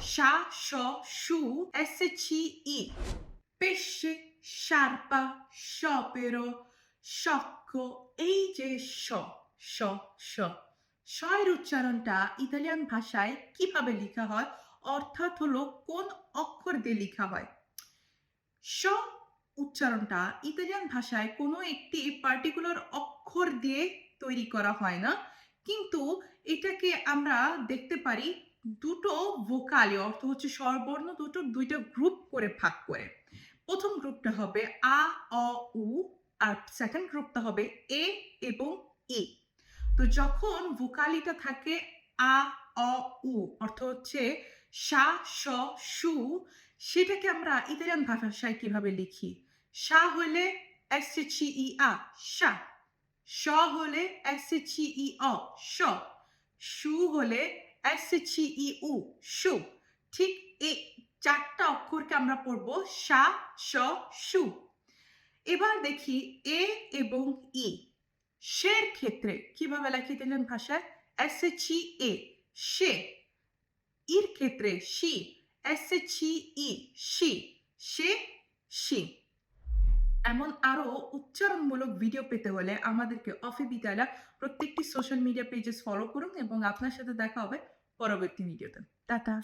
সু এস চি ই pesce, sciarpa, sciopero, sciocco, এই যে স স স উচ্চারণটা ইতালিয়ান ভাষায় কীভাবে লেখা হয়? অর্থাৎ হলো কোন অক্ষর দিয়ে লেখা হয়? স উচ্চারণটা ইতালিয়ান ভাষায় কোনো একটি পার্টিকুলার অক্ষর দিয়ে তৈরি করা হয় না। কিন্তু এটাকে আমরা দেখতে পারি দুটো ভোকালে অর্থ হচ্ছে স্বরবর্ণ, দুটো, দুইটা গ্রুপ করে ভাগ করে। প্রথম গ্রুপটা হবে আ, অ, উ, আর সেকেন্ড গ্রুপটা হবে এ এবং ই তো যখন ভোকালিটা থাকে আ, অ, উ, অর্থ হচ্ছে সা, স, সু, সেটাকে আমরা ইতালিয়ান ভাষায় কীভাবে লিখি? সা হলে এস চি ই আ সা। স হলে এস চি ই অ স। সু হলে এস চি ই উ সু। ঠিক এই চারটা অক্ষরকে আমরা পড়ব সা, স, সু। এবার দেখি এ এবং ই। শের ক্ষেত্রে কীভাবে লেখি দিলেন ভাষায়? এস চি এ সে। ইর ক্ষেত্রে সি এস চি ই সি। সে, সি। এমন আরও উচ্চারণমূলক ভিডিও পেতে হলে আমাদেরকে অফি বিদ্যালয় প্রত্যেকটি সোশ্যাল মিডিয়া পেজেস ফলো করুন এবং আপনার সাথে দেখা হবে পরবর্তী ভিডিওতে টাটা।